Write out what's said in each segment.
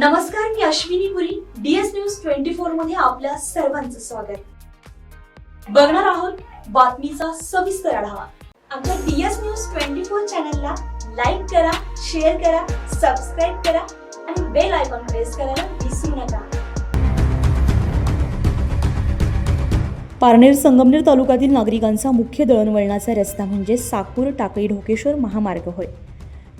नमस्कार मी Ashwini Puri DS news twenty फोरमध्ये आपल्या सर्वांचं स्वागत. बघणार आहोत बातमीचा सविस्तर आढावा. आमच्या डीएस न्यूज ट्वेंटी फोर चॅनलला लाईक करा शेअर करा सबस्क्राईब करा आणि बेल आयकॉन प्रेस करायला विसरू नका. पारनेर संगमनेर तालुक्यातील नागरिकांचा मुख्य दळणवळणाचा रस्ता म्हणजे साकूर टाकळी ढोकेश्वर महामार्ग होय.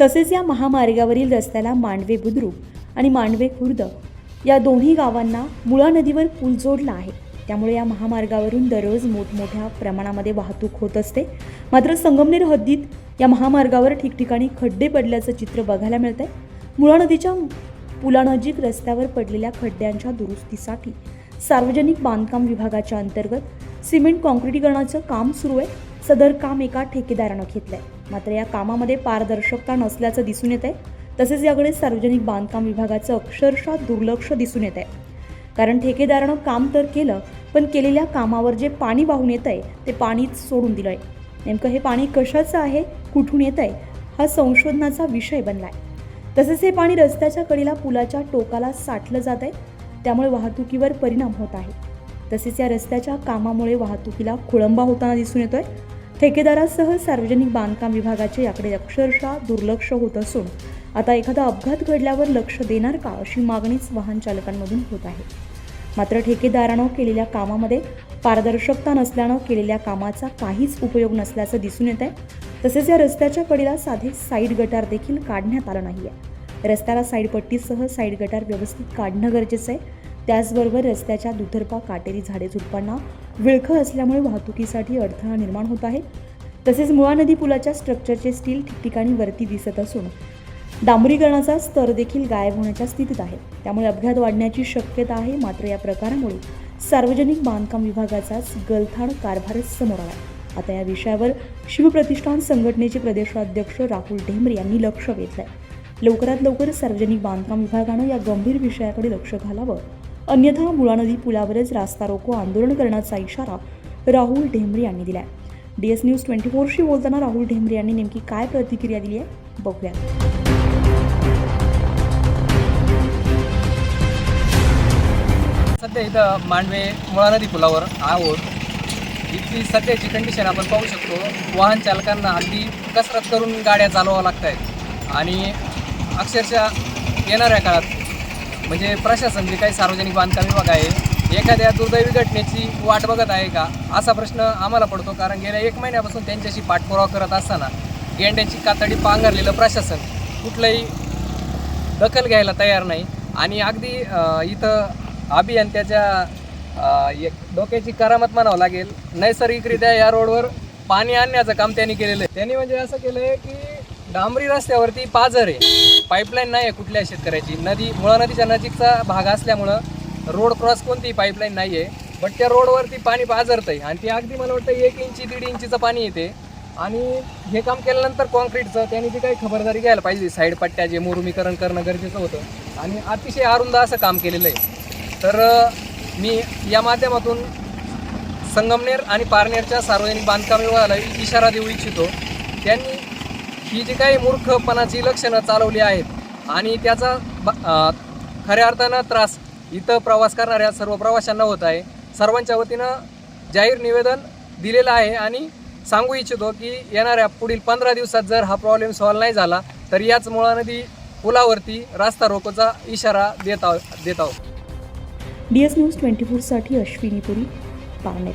तसेच या महामार्गावरील रस्त्याला मांडवे बुद्रुक आणि मांडवे खुर्द या दोन्ही गावांना मुळा नदीवर पूल जोडला आहे. त्यामुळे या महामार्गावरून दररोज मोठमोठ्या प्रमाणामध्ये वाहतूक होत असते. मात्र संगमनेर हद्दीत या महामार्गावर ठिकठिकाणी खड्डे पडल्याचं चित्र बघायला मिळत आहे मुळा नदीच्या पुलानजीक रस्त्यावर पडलेल्या खड्ड्यांच्या दुरुस्तीसाठी सार्वजनिक बांधकाम विभागाच्या अंतर्गत सिमेंट काँक्रिटीकरणाचं काम सुरू आहे. सदर काम एका ठेकेदारानं घेतलं आहे मात्र या कामामध्ये पारदर्शकता नसल्याचं दिसून येत आहे तसेच याकडे सार्वजनिक बांधकाम विभागाचं अक्षरशः दुर्लक्ष दिसून येत आहे कारण ठेकेदारानं काम तर केलं पण केलेल्या कामावर जे पाणी वाहून येत आहे ते पाणीच सोडून दिलं आहे नेमकं हे पाणी कशाचं आहे कुठून येत आहे हा संशोधनाचा विषय बनला आहे तसेच हे पाणी रस्त्याच्या कडेला पुलाच्या टोकाला साठलं जात आहे त्यामुळे वाहतुकीवर परिणाम होत आहे. तसेच या रस्त्याच्या कामामुळे वाहतुकीला खोळंबा होताना दिसून येतोय. ठेकेदारासह सार्वजनिक बांधकाम विभागाचे याकडे अक्षरशः दुर्लक्ष होत असून आता एखादा अपघात घडल्यावर लक्ष देणार का अशी मागणीच वाहन चालकांमधून होत आहे. मात्र ठेकेदारानं केलेल्या कामामध्ये पारदर्शकता नसल्यानं केलेल्या कामाचा काहीच उपयोग नसल्याचं दिसून येत आहे तसेच या रस्त्याच्या कडीला साधे साईड गटार देखील काढण्यात आलं नाही आहे रस्त्याला साईड पट्टीसह साईड गटार व्यवस्थित काढणं गरजेचं आहे. त्याचबरोबर रस्त्याच्या दुतर्फा काटेरी झाडे झुडपांना विळखं असल्यामुळे वाहतुकीसाठी अडथळा निर्माण होत आहे. तसेच मुळा नदी पुलाच्या स्ट्रक्चरचे स्टील ठिकठिकाणी वरती दिसत असून डांबरीकरणाचा स्तर देखील गायब होण्याच्या स्थितीत आहे. त्यामुळे अपघात वाढण्याची शक्यता आहे मात्र या प्रकारामुळे सार्वजनिक बांधकाम विभागाचाच गलथाण कारभार समोर आला. आता या विषयावर शिवप्रतिष्ठान संघटनेचे प्रदेशाध्यक्ष राहुल ढेंबरे यांनी लक्ष वेधलंय. लवकरात लवकर सार्वजनिक बांधकाम विभागानं या गंभीर विषयाकडे लक्ष घालावं. अन्यथा मुळा नदी पुलावरच रास्ता रोको आंदोलन करण्याचा इशारा राहुल ढेंबरे यांनी दिलाय. डी एस न्यूज ट्वेंटी फोरशी बोलताना राहुल ढेंबरे यांनी नेमकी काय प्रतिक्रिया दिली आहे? बघूया. सध्या इथं मांडवे मुळा नदी पुलावर आहोत. इथली सध्याची कंडिशन आपण पाहू शकतो. वाहन चालकांना अगदी कसरत करून गाड्या चालवाव्या लागत आहेत आणि अक्षरशः येणाऱ्या काळात म्हणजे प्रशासन जे काही सार्वजनिक बांधकाम विभाग आहे एखाद्या दुर्दैवी घटनेची वाट बघत आहे का? असा प्रश्न आम्हाला पडतो कारण गेल्या एक महिन्यापासून त्यांच्याशी पाठपुरावा करत असताना गेंड्यांची कातडी पांघरलेलं प्रशासन कुठलंही दखल घ्यायला तयार नाही. आणि अगदी इथं अभियंत्याच्या एक डोक्याची करामत म्हणावं लागेल. नैसर्गिकरित्या या रोडवर पाणी आणण्याचं काम त्यांनी केलेलं आहे. त्यांनी म्हणजे असं केलं आहे की डांबरी रस्त्यावरती पाझर आहे. पाईपलाईन नाही आहे कुठल्या शेतकऱ्याची. नदी मुळा नदीच्या नजीकचा भाग असल्यामुळं रोड क्रॉस कोणतीही पाईपलाईन नाही आहे बट त्या रोडवरती पाणी पाझरतं आहे आणि ते अगदी मला वाटतं एक इंची दीड इंचीचं पाणी येते. आणि हे काम केल्यानंतर कॉन्क्रीटचं त्यांनी ती काही खबरदारी घ्यायला पाहिजे. साईड पट्ट्या जे मुरुमीकरण करणं गरजेचं होतं. आणि अतिशय अरुंद असं काम केलेलं आहे. तर मी या माध्यमातून संगमनेर आणि पारनेरच्या सार्वजनिक बांधकाम विभागाला इशारा देऊ इच्छितो. त्यांनी ही जी काही मूर्खपणाची लक्षणं चालवली आहेत आणि त्याचा खऱ्या अर्थानं त्रास इथं प्रवास करणाऱ्या सर्व प्रवाशांना होत आहे. सर्वांच्या वतीनं जाहीर निवेदन दिलेलं आहे आणि सांगू इच्छितो की येणाऱ्या पुढील पंधरा दिवसात जर हा प्रॉब्लेम सॉल्व्ह नाही झाला तर याच मुळा नदी पुलावरती रास्ता रोकोचा इशारा देत आहोत देत आहोत डी एस न्यूज ट्वेंटी फोरसाठी अश्विनी पुरी पारनेर.